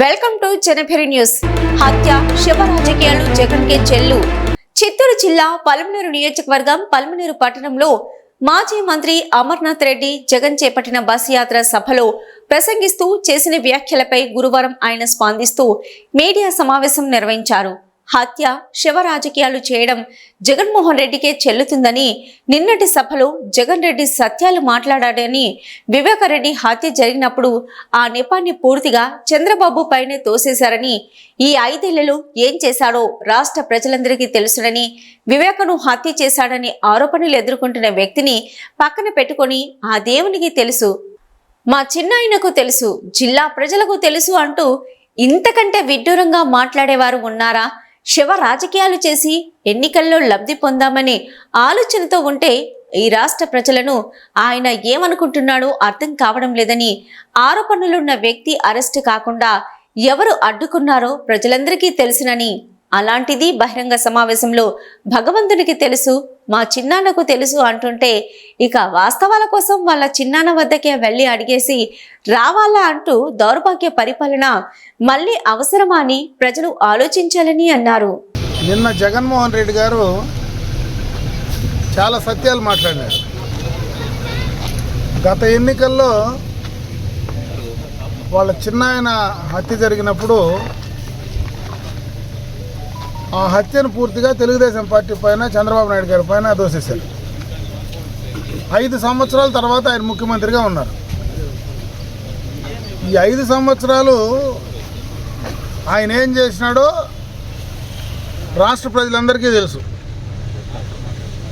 Welcome to జనభెరి news. హత్య శివ రాజకీయాలు జగన్ కే చెల్లు. చిత్తూరు జిల్లా పలమనేరు నియోజకవర్గం పలమనేరు పట్టణంలో మాజీ మంత్రి అమర్నాథ్ రెడ్డి జగన్ చేపట్టిన బస్ యాత్ర సభలో ప్రసంగిస్తూ చేసిన వ్యాఖ్యలపై గురువారం ఆయన స్పందిస్తూ మీడియా సమావేశం నిర్వహించారు. హత్య శివ రాజకీయాలు చేయడం జగన్మోహన్ రెడ్డికే చెల్లుతుందని నిన్నటి సభలో జగన్ రెడ్డి సత్యాలు మాట్లాడాడని వివేకరెడ్డి హత్య జరిగినప్పుడు ఆ నెపాన్ని పూర్తిగా చంద్రబాబు పైనే తోసేశారని ఈ ఐదేళ్ళలో ఏం చేశాడో రాష్ట్ర ప్రజలందరికీ తెలుసునని వివేకను హత్య చేశాడని ఆరోపణలు ఎదుర్కొంటున్న వ్యక్తిని పక్కన పెట్టుకొని ఆ దేవునికి తెలుసు. మా చిన్నాయనకు తెలుసు జిల్లా ప్రజలకు తెలుసు అంటూ ఇంతకంటే విడ్డూరంగా మాట్లాడేవారు ఉన్నారా? శివ రాజకీయాలు చేసి ఎన్నికల్లో లబ్ధి పొందామనే ఆలోచనతో ఉంటే ఈ రాష్ట్ర ప్రజలను ఆయన ఏమనుకుంటున్నాడో అర్థం కావడం లేదని ఆరోపణలున్న వ్యక్తి అరెస్ట్ కాకుండా ఎవరు అడ్డుకున్నారో ప్రజలందరికీ తెలుసునని అలాంటిది బహిరంగ సమావేశంలో భగవంతునికి తెలుసు మా చిన్నాన్నకు తెలుసు అంటుంటే ఇక వాస్తవాల కోసం వాళ్ళ చిన్నాన్న వద్దకే వెళ్ళి అడిగేసి రావాలా అంటూ దౌర్భాగ్య పరిపాలన మళ్ళీ అవసరమా అని ప్రజలు ఆలోచించాలని అన్నారు. నిన్న జగన్మోహన్ రెడ్డి గారు చాలా సత్యాలు మాట్లాడారు గత ఎన్నికల్లో వాళ్ళ చిన్నాయన హత్య జరిగినప్పుడు ఆ హత్యను పూర్తిగా తెలుగుదేశం పార్టీ పైన చంద్రబాబు నాయుడు గారి పైన దోషిస్తారు. ఐదు సంవత్సరాల తర్వాత ఆయన ముఖ్యమంత్రిగా ఉన్నారు. ఈ ఐదు సంవత్సరాలు ఆయన ఏం చేసినాడో రాష్ట్ర ప్రజలందరికీ తెలుసు.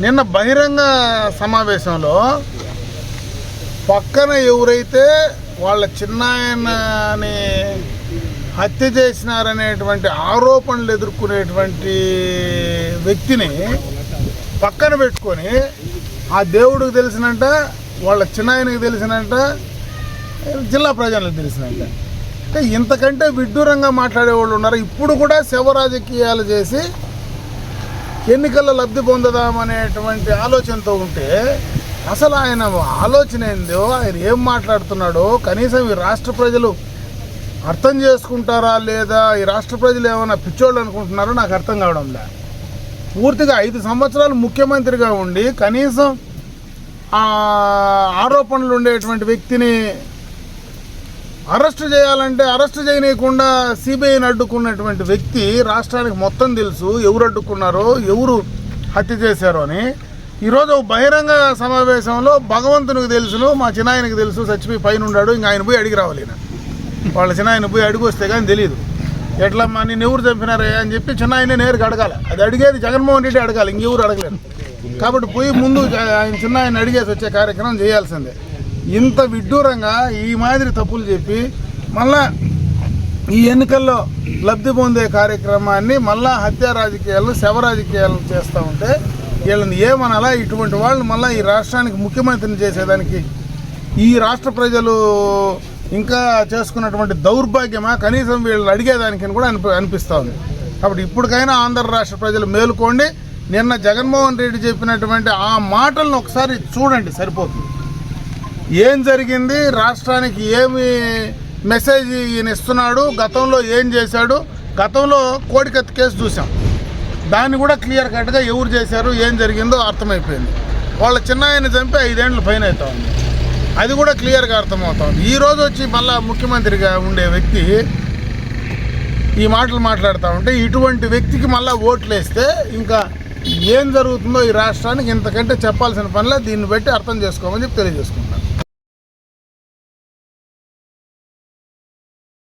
నిన్న బహిరంగ సమావేశంలో పక్కన ఎవరైతే వాళ్ళ చిన్నాయనని హత్య చేసినారనేటువంటి ఆరోపణలు ఎదుర్కొనేటువంటి వ్యక్తిని పక్కన పెట్టుకొని ఆ దేవుడికి తెలిసినంట వాళ్ళ చిన్నాయనకి తెలిసినంట జిల్లా ప్రజలకు తెలిసినంట. అంటే ఇంతకంటే విడ్డూరంగా మాట్లాడే వాళ్ళు ఉన్నారు. ఇప్పుడు కూడా శవ రాజకీయాలు చేసి ఎన్నికల్లో లబ్ధి పొందదామనేటువంటి ఆలోచనతో ఉంటే అసలు ఆయన ఆలోచన ఏందో ఆయన ఏం మాట్లాడుతున్నాడో కనీసం ఈ రాష్ట్ర ప్రజలు అర్థం చేసుకుంటారా లేదా? ఈ రాష్ట్ర ప్రజలు ఏమైనా పిచ్చోళ్ళు అనుకుంటున్నారో? నాకు అర్థం కావడం లే. పూర్తిగా ఐదు సంవత్సరాలు ముఖ్యమంత్రిగా ఉండి కనీసం ఆరోపణలు ఉండేటువంటి వ్యక్తిని అరెస్ట్ చేయాలంటే అరెస్ట్ చేయనీయకుండా సిబిఐని అడ్డుకున్నటువంటి వ్యక్తి రాష్ట్రానికి మొత్తం తెలుసు ఎవరు అడ్డుకున్నారో ఎవరు హత్య చేశారో అని. ఈరోజు బహిరంగ సమావేశంలో భగవంతునికి తెలుసును మా చిన్నాయనకి తెలుసు చచ్చిపోయి పైన ఉన్నాడు ఇంకా ఆయన పోయి అడిగి రావాలి నేను వాళ్ళ చిన్నాయన పోయి అడిగి వస్తే కానీ తెలియదు ఎట్లమ్మా నేను ఎవరు చంపినారే అని చెప్పి చిన్నాయన నేరుగా అడగాలి. అది అడిగేది జగన్మోహన్ రెడ్డి అడగాలి ఇంకెవరు అడగలేరు. కాబట్టి పోయి ముందు ఆయన చిన్న ఆయన అడిగేసి వచ్చే కార్యక్రమం చేయాల్సిందే. ఇంత విడ్డూరంగా ఈ మాదిరి తప్పులు చెప్పి మళ్ళా ఈ ఎన్నికల్లో లబ్ధి పొందే కార్యక్రమాన్ని మళ్ళా హత్య రాజకీయాలు శవ రాజకీయాలు చేస్తూ ఉంటే వీళ్ళని ఏమనాలా? ఇటువంటి వాళ్ళు మళ్ళీ ఈ రాష్ట్రానికి ముఖ్యమంత్రిని చేసేదానికి ఈ రాష్ట్ర ప్రజలు ఇంకా చేసుకున్నటువంటి దౌర్భాగ్యమా? కనీసం వీళ్ళు అడిగేదానికని కూడా అనిపి అనిపిస్తూ ఉంది. కాబట్టి ఇప్పటికైనా ఆంధ్ర రాష్ట్ర ప్రజలు మేలుకోండి. నిన్న జగన్మోహన్ రెడ్డి చెప్పినటువంటి ఆ మాటలను ఒకసారి చూడండి సరిపోతుంది. ఏం జరిగింది? రాష్ట్రానికి ఏమి మెసేజ్ ఈయన ఇస్తున్నాడు? గతంలో ఏం చేశాడు? గతంలో కోడికత్తి కేసు చూసాం దాన్ని కూడా క్లియర్ కట్గా ఎవరు చేశారు? ఏం జరిగిందో అర్థమైపోయింది. వాళ్ళ చిన్న ఆయన చంపి ఐదేండ్లు పైన అవుతా ఉంది. అది కూడా క్లియర్గా అర్థమవుతుంది. ఈరోజు వచ్చి మళ్ళా ముఖ్యమంత్రిగా ఉండే వ్యక్తి ఈ మాటలు మాట్లాడుతూ ఉంటే ఇటువంటి వ్యక్తికి మళ్ళీ ఓట్లు వేస్తే ఇంకా ఏం జరుగుతుందో ఈ రాష్ట్రానికి ఇంతకంటే చెప్పాల్సిన పనిలో దీన్ని బట్టి అర్థం చేసుకోమని చెప్పి తెలియజేసుకుంటాను